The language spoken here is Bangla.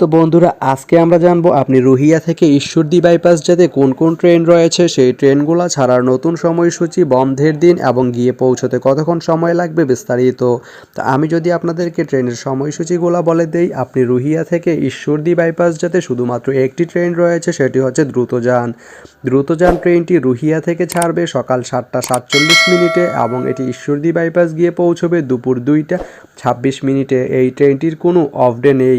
তো বন্ধুরা, আজকে আমরা জানব আপনি রুহিয়া থেকে ঈশ্বরদী বাইপাস যেতে কোন কোন ট্রেন রয়েছে? সেই ট্রেনগুলো ছাড়ার নতুন সময়সূচি, বন্ধের দিন এবং গিয়ে পৌঁছতে কতক্ষণ সময় লাগবে বিস্তারিত। তো আমি যদি আপনাদেরকে ট্রেনের সময়সূচিগুলো বলে দেই, আপনি রুহিয়া থেকে ঈশ্বরদী বাইপাস যেতে শুধুমাত্র একটি ট্রেন রয়েছে, সেটি হচ্ছে দ্রুতযান। দ্রুতযান ট্রেনটি রুহিয়া থেকে ছাড়বে সকাল সাতটা সাতচল্লিশ মিনিটে এবং এটি ঈশ্বরদী বাইপাস গিয়ে পৌঁছবে দুপুর দুইটা ছাব্বিশ মিনিটে। এই ট্রেনটির কোনো অফ ডে নেই।